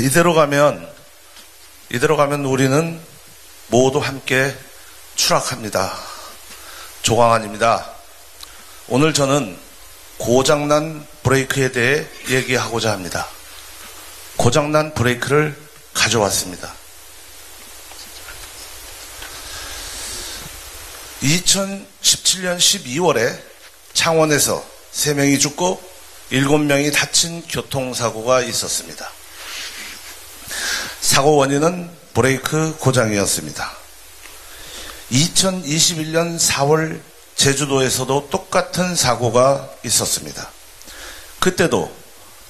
이대로 가면 이대로 가면 우리는 모두 함께 추락합니다. 조광환입니다. 오늘 저는 고장난 브레이크에 대해 얘기하고자 합니다. 고장난 브레이크를 가져왔습니다. 2017년 12월에 창원에서 3명이 죽고 7명이 다친 교통사고가 있었습니다. 사고 원인은 브레이크 고장이었습니다. 2021년 4월 제주도에서도 똑같은 사고가 있었습니다. 그때도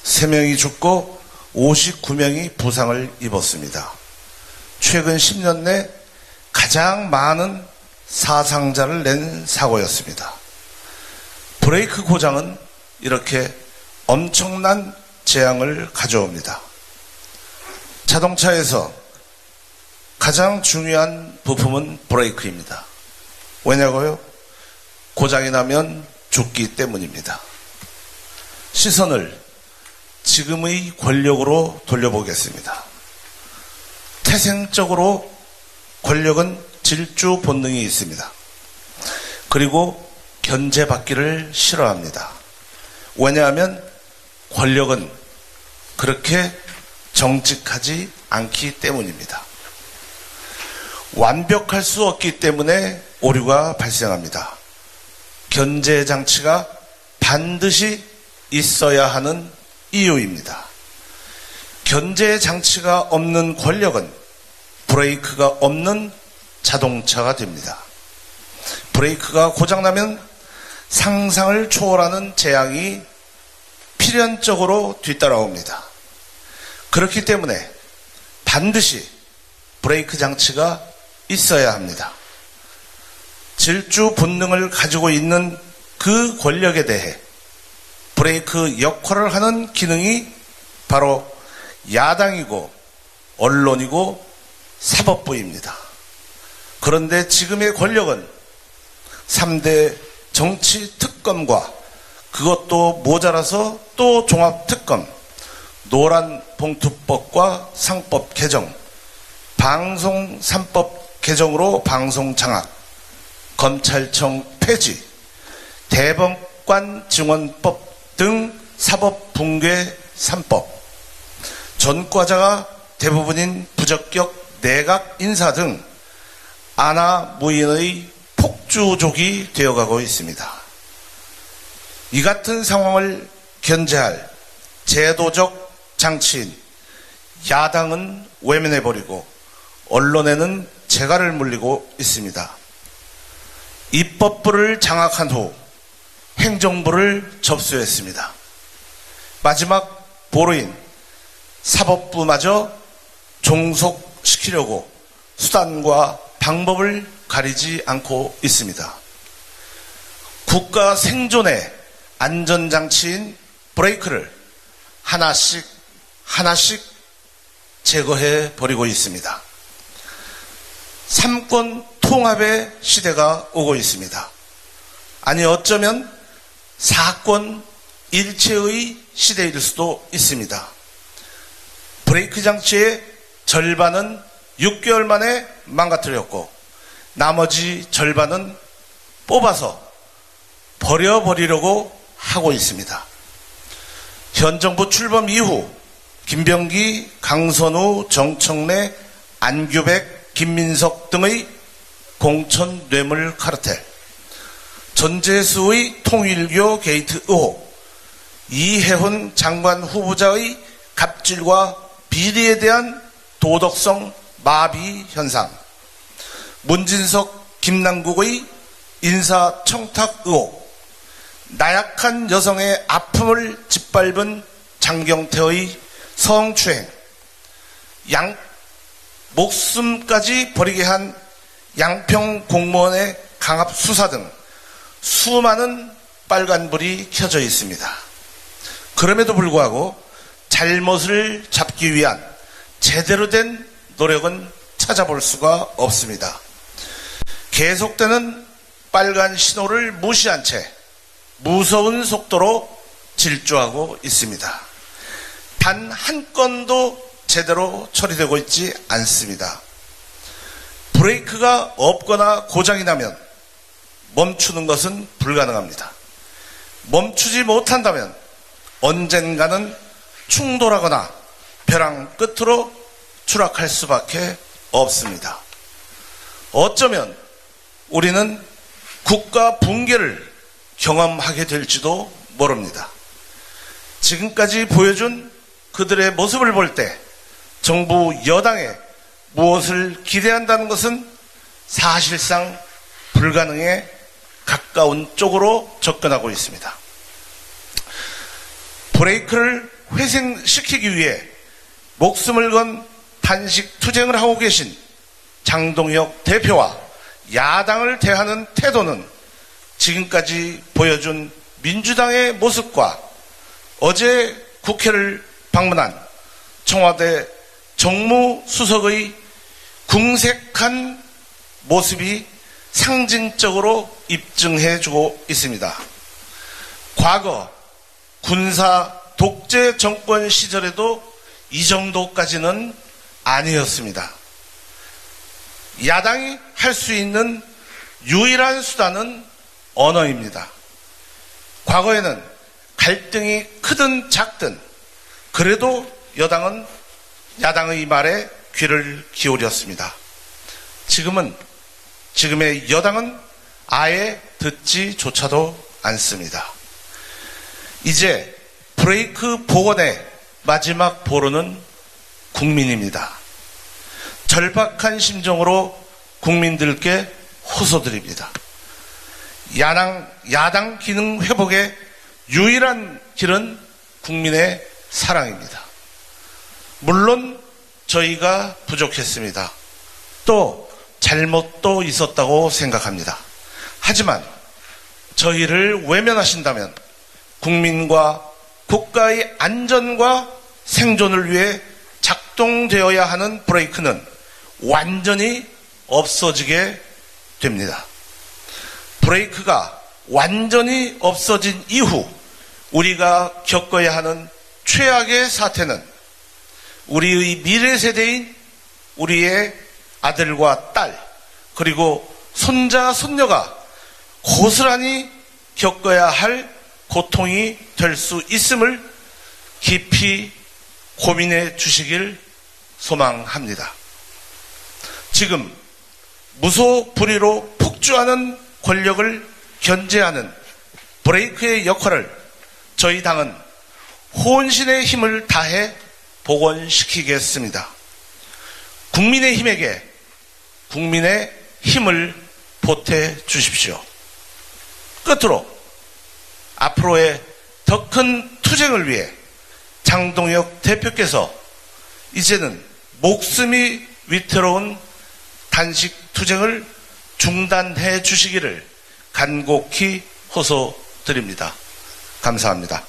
3명이 죽고 59명이 부상을 입었습니다. 최근 10년 내 가장 많은 사상자를 낸 사고였습니다. 브레이크 고장은 이렇게 엄청난 재앙을 가져옵니다. 자동차에서 가장 중요한 부품은 브레이크입니다. 왜냐고요? 고장이 나면 죽기 때문입니다. 시선을 지금의 권력으로 돌려보겠습니다. 태생적으로 권력은 질주 본능이 있습니다. 그리고 견제받기를 싫어합니다. 왜냐하면 권력은 그렇게 정직하지 않기 때문입니다. 완벽할 수 없기 때문에 오류가 발생합니다. 견제 장치가 반드시 있어야 하는 이유입니다. 견제 장치가 없는 권력은 브레이크가 없는 자동차가 됩니다. 브레이크가 고장나면 상상을 초월하는 재앙이 필연적으로 뒤따라옵니다. 그렇기 때문에 반드시 브레이크 장치가 있어야 합니다. 질주 본능을 가지고 있는 그 권력에 대해 브레이크 역할을 하는 기능이 바로 야당이고 언론이고 사법부입니다. 그런데 지금의 권력은 3대 정치 특검과 그것도 모자라서 또 종합 특검, 노란 봉투법과 상법 개정, 방송 3법 개정으로 방송 장악, 검찰청 폐지, 대법관 증언법 등 사법 붕괴 3법, 전과자가 대부분인 부적격 내각 인사 등 아나 무인의 폭주족이 되어가고 있습니다. 이 같은 상황을 견제할 제도적 장치인 야당은 외면해버리고 언론에는 재갈을 물리고 있습니다. 입법부를 장악한 후 행정부를 접수했습니다. 마지막 보루인 사법부마저 종속시키려고 수단과 방법을 가리지 않고 있습니다. 국가 생존의 안전장치인 브레이크를 하나씩 하나씩 제거해 버리고 있습니다. 삼권 통합의 시대가 오고 있습니다. 아니 어쩌면 사권 일체의 시대일 수도 있습니다. 브레이크 장치의 절반은 6개월 만에 망가뜨렸고 나머지 절반은 뽑아서 버려버리려고 하고 있습니다. 현 정부 출범 이후 김병기, 강선우, 정청래, 안규백, 김민석 등의 공천 뇌물 카르텔, 전재수의 통일교 게이트 의혹, 이혜훈 장관 후보자의 갑질과 비리에 대한 도덕성 마비 현상, 문진석, 김남국의 인사 청탁 의혹, 나약한 여성의 아픔을 짓밟은 장경태의 성추행, 양, 목숨까지 버리게 한 양평 공무원의 강압 수사 등 수많은 빨간불이 켜져 있습니다. 그럼에도 불구하고 잘못을 잡기 위한 제대로 된 노력은 찾아볼 수가 없습니다. 계속되는 빨간 신호를 무시한 채 무서운 속도로 질주하고 있습니다. 단 한 건도 제대로 처리되고 있지 않습니다. 브레이크가 없거나 고장이 나면 멈추는 것은 불가능합니다. 멈추지 못한다면 언젠가는 충돌하거나 벼랑 끝으로 추락할 수밖에 없습니다. 어쩌면 우리는 국가 붕괴를 경험하게 될지도 모릅니다. 지금까지 보여준 그들의 모습을 볼 때 정부 여당에 무엇을 기대한다는 것은 사실상 불가능에 가까운 쪽으로 접근하고 있습니다. 브레이크를 회생시키기 위해 목숨을 건 단식 투쟁을 하고 계신 장동혁 대표와 야당을 대하는 태도는 지금까지 보여준 민주당의 모습과 어제 국회를 방문한 청와대 정무수석의 궁색한 모습이 상징적으로 입증해 주고 있습니다. 과거 군사 독재 정권 시절에도 이 정도까지는 아니었습니다. 야당이 할 수 있는 유일한 수단은 언어입니다. 과거에는 갈등이 크든 작든 그래도 여당은 야당의 말에 귀를 기울였습니다. 지금은 지금의 여당은 아예 듣지조차도 않습니다. 이제 브레이크 복원의 마지막 보루는 국민입니다. 절박한 심정으로 국민들께 호소드립니다. 야당, 야당 기능 회복의 유일한 길은 국민의 사랑입니다. 물론 저희가 부족했습니다. 또 잘못도 있었다고 생각합니다. 하지만 저희를 외면하신다면 국민과 국가의 안전과 생존을 위해 작동되어야 하는 브레이크는 완전히 없어지게 됩니다. 브레이크가 완전히 없어진 이후 우리가 겪어야 하는 최악의 사태는 우리의 미래 세대인 우리의 아들과 딸 그리고 손자 손녀가 고스란히 겪어야 할 고통이 될 수 있음을 깊이 고민해 주시길 소망합니다. 지금 무소불위로 폭주하는 권력을 견제하는 브레이크의 역할을 저희 당은 혼신의 힘을 다해 복원시키겠습니다. 국민의 힘에게 국민의 힘을 보태 주십시오. 끝으로 앞으로의 더 큰 투쟁을 위해 장동혁 대표께서 이제는 목숨이 위태로운 단식 투쟁을 중단해 주시기를 간곡히 호소드립니다. 감사합니다.